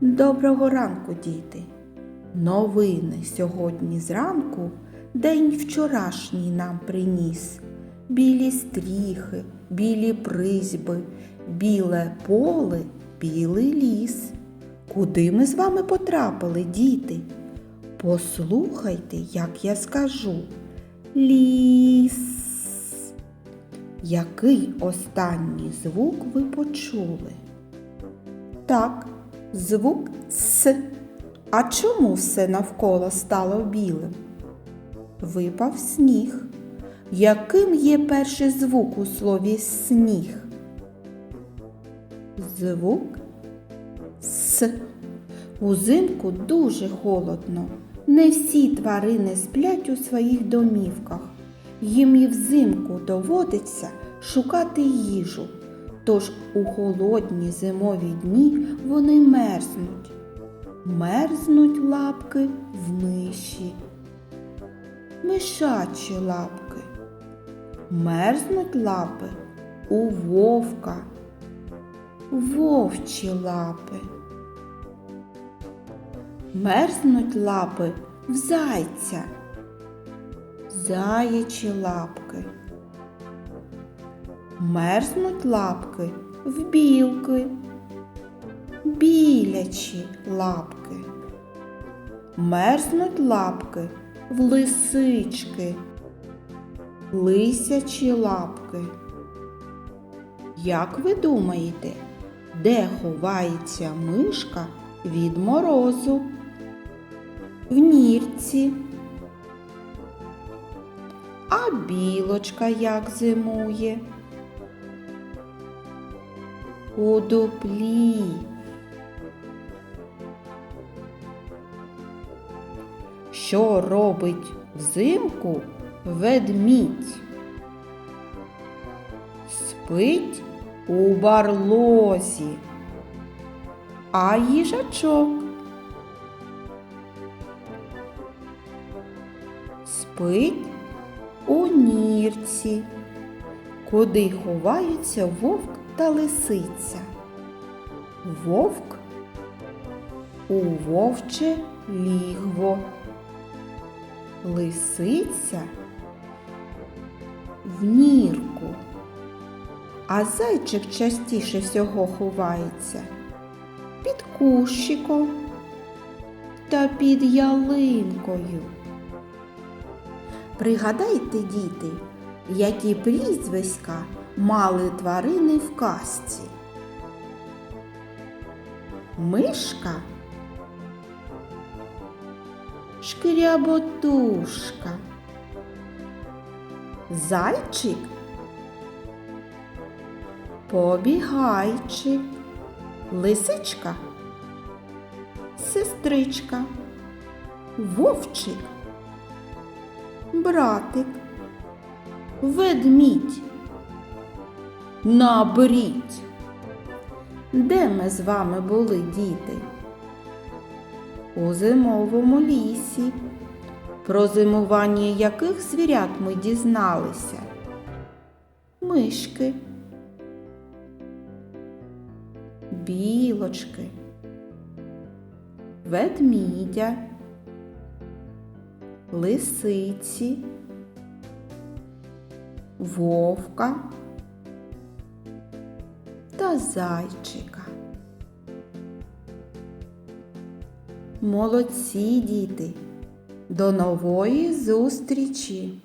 Доброго ранку, діти! Новини сьогодні зранку день вчорашній нам приніс. Білі стріхи, білі призьби, біле поле, білий ліс. Куди ми з вами потрапили, діти? Послухайте, як я скажу. Ліс. Який останній звук ви почули? Так, звук С. А чому все навколо стало білим? Випав сніг. Яким є перший звук у слові сніг? Звук С. Узимку дуже холодно. Не всі тварини сплять у своїх домівках. Їм і взимку доводиться шукати їжу. Тож у холодні зимові дні вони мерзнуть. Мерзнуть лапки в миші. Мишачі лапки. Мерзнуть лапи у вовка. Вовчі лапи. Мерзнуть лапи в зайця. Заячі лапки. Мерзнуть лапки в білки, білячі лапки. Мерзнуть лапки в лисички, лисячі лапки. Як ви думаєте, де ховається мишка від морозу? В нірці. А білочка як зимує? У дуплі. Що робить взимку ведмідь? Спить у барлозі, а їжачок спить у нірці, куди ховаються вовк та лисиця. Вовк у вовче лігво. Лисиця в нірку. А зайчик частіше всього ховається під кущиком та під ялинкою. Пригадайте, діти, які прізвиська мали тварини в казці. Мишка, шкряботушка, зайчик, побігайчик, лисичка, сестричка, вовчик, братик, ведмідь. Наберіть. Де ми з вами були, діти? У зимовому лісі. Про зимування яких звірят ми дізналися? Мишки, білочки, ведмідя, лисиці, вовка зайчика. Молодці діти! До нової зустрічі!